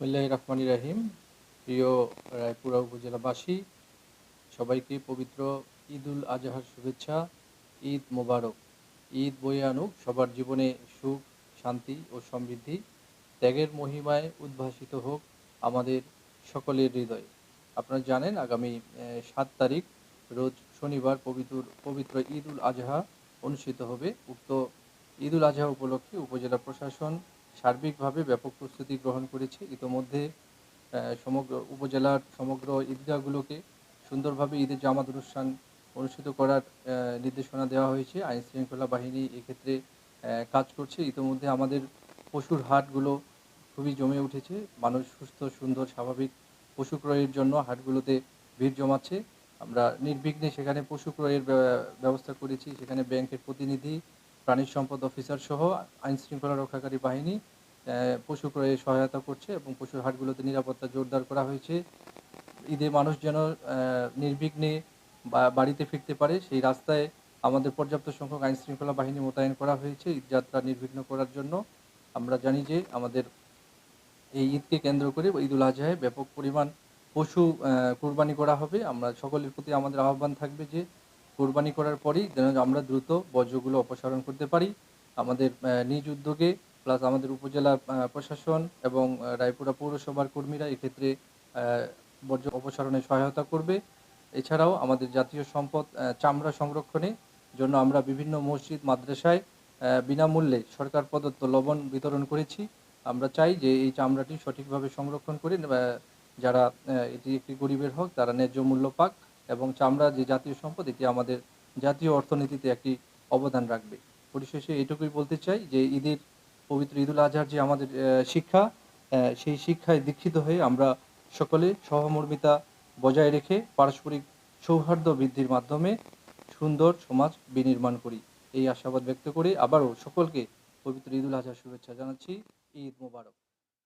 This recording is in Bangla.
বিসমিল্লাহ রহমান রাহিম প্রিয় রায়পুরা উপজেলাবাসী, সবাইকে পবিত্র ঈদ উল আজহার শুভেচ্ছা, ঈদ মোবারক। ঈদ বয়ে আনুক, সবার জীবনে সুখ, শান্তি ও সমৃদ্ধি, ত্যাগের মহিমায় উদ্ভাসিত হোক আমাদের সকলের হৃদয়। আপনারা জানেন, আগামী সাত তারিখ, রোজ শনিবার পবিত্র পবিত্র ঈদ উল আজহা অনুষ্ঠিত হবে। উক্ত ঈদ উল আজহা উপলক্ষে উপজেলা প্রশাসন সার্বিকভাবে ব্যাপক প্রস্তুতি গ্রহণ করেছে। ইতোমধ্যে সমগ্র উপজেলার সমগ্র ঈদগাহগুলোকে সুন্দরভাবে ঈদের জামাত অনুষ্ঠান অনুষ্ঠিত করার নির্দেশনা দেওয়া হয়েছে। আইন শৃঙ্খলা বাহিনী এক্ষেত্রে কাজ করছে। ইতোমধ্যে আমাদের পশুর হাটগুলো খুবই জমে উঠেছে। মানুষ সুস্থ, সুন্দর, স্বাভাবিক পশু ক্রয়ের জন্য হাটগুলোতে ভিড় জমাচ্ছে। আমরা নির্বিঘ্নে সেখানে পশু ক্রয়ের ব্যবস্থা করেছি। সেখানে ব্যাংকের প্রতিনিধি প্রাণী সম্পদ অফিসার সহ আইন শৃঙ্খলা রক্ষাকারী বাহিনী পশু ক্রয়ে সহায়তা করছে এবং পশুর হাটগুলোতে নিরাপত্তা জোরদার করা হয়েছে। ঈদে মানুষ যেন নির্বিঘ্নে বাড়িতে ফিরতে পারে, সেই রাস্তায় আমাদের পর্যাপ্ত সংখ্যক আইন শৃঙ্খলা বাহিনী মোতায়েন করা হয়েছে ঈদ যাত্রা নির্বিঘ্ন করার জন্য। আমরা জানি যে আমাদের এই ঈদকে কেন্দ্র করে ঈদ উল আজহায় ব্যাপক পরিমাণ পশু কোরবানি করা হবে। আমরা সকলের প্রতি আমাদের আহ্বান থাকবে যে কোরবানি করার পরেই যেন আমরা দ্রুত বর্জ্যগুলো অপসারণ করতে পারি। আমাদের নিজ উদ্যোগে প্লাস আমাদের উপজেলা প্রশাসন এবং রায়পুরা পৌরসভার কর্মীরা এক্ষেত্রে বর্জ্য অপসারণে সহায়তা করবে। এছাড়াও আমাদের জাতীয় সম্পদ চামড়া সংরক্ষণে জন্য আমরা বিভিন্ন মসজিদ, মাদ্রাসায় বিনামূল্যে সরকার প্রদত্ত লবণ বিতরণ করেছি। আমরা চাই যে এই চামড়াটি সঠিকভাবে সংরক্ষণ করে যারা এটি একটি গরিবের হোক, তারা ন্যায্য মূল্য পাক। এবং চামড়া যে জাতীয় সম্পদ, এটি আমাদের জাতীয় অর্থনীতিতে একটি অবদান রাখবে। পরিশেষে এটুকুই বলতে চাই যে, ঈদের পবিত্র ঈদুল আজহার যে আমাদের শিক্ষা সেই শিক্ষায় দীক্ষিত হয়ে আমরা সকলে সহমর্মিতা বজায় রেখে পারস্পরিক সৌহার্দ্য বৃদ্ধির মাধ্যমে সুন্দর সমাজ বিনির্মাণ করি। এই আশাবাদ ব্যক্ত করে আবারও সকলকে পবিত্র ঈদুল আজহার শুভেচ্ছা জানাচ্ছি। ঈদ মোবারক।